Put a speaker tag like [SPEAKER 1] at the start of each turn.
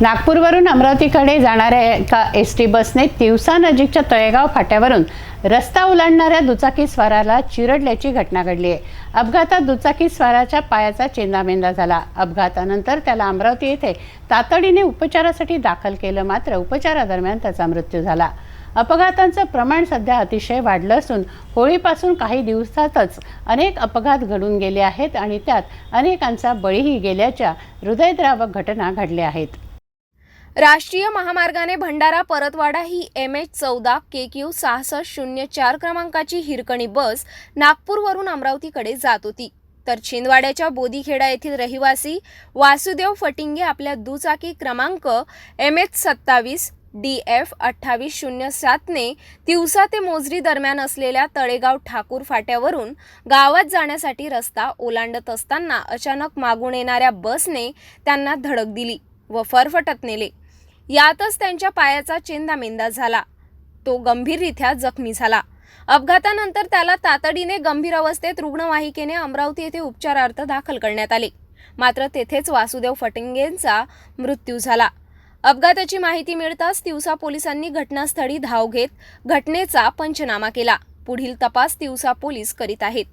[SPEAKER 1] नागपूरवरून अमरावतीकडे जाणाऱ्या एका एस टी बसने तिवसा नजीकच्या तळेगाव फाट्यावरून रस्ता ओलांडणाऱ्या दुचाकी स्वाराला चिरडल्याची घटना घडली आहे. अपघातात दुचाकी स्वाराच्या पायाचा चेंदामेंदा झाला. अपघातानंतर त्याला अमरावती येथे तातडीने उपचारासाठी दाखल केलं मात्र उपचारादरम्यान त्याचा मृत्यू झाला. अपघातांचं प्रमाण सध्या अतिशय वाढलं असून होळीपासून काही दिवसातच अनेक अपघात घडून गेले आहेत आणि त्यात अनेकांचा बळीही गेल्याच्या हृदयद्रावक घटना घडल्या आहेत.
[SPEAKER 2] राष्ट्रीय महामार्गाने भंडारा परतवाडा ही एम एच चौदा के क्यू सहासष्ट शून्य चार क्रमांकाची हिरकणी बस नागपूरवरून अमरावतीकडे जात होती. तर छिंदवाड्याच्या बोदीखेडा येथील रहिवासी वासुदेव फटिंगे आपल्या दुचाकी क्रमांक एम एच सत्तावीस डी एफ अठ्ठावीस शून्य सातने तिवसा ते मोजरी दरम्यान असलेल्या तळेगाव ठाकूर फाट्यावरून गावात जाण्यासाठी रस्ता ओलांडत असताना अचानक मागून येणाऱ्या बसने त्यांना धडक दिली व फरफटत नेले. यातच त्यांच्या पायाचा चेंदामेंदा झाला. तो गंभीररित्या जखमी झाला. अपघातानंतर त्याला तातडीने गंभीर अवस्थेत रुग्णवाहिकेने अमरावती येथे उपचारार्थ दाखल करण्यात आले. मात्र तेथेच वासुदेव फटिंगेंचा मृत्यू झाला. अपघाताची माहिती मिळताच तिवसा पोलिसांनी घटनास्थळी धाव घेत घटनेचा पंचनामा केला. पुढील तपास तिवसा पोलीस करीत आहेत.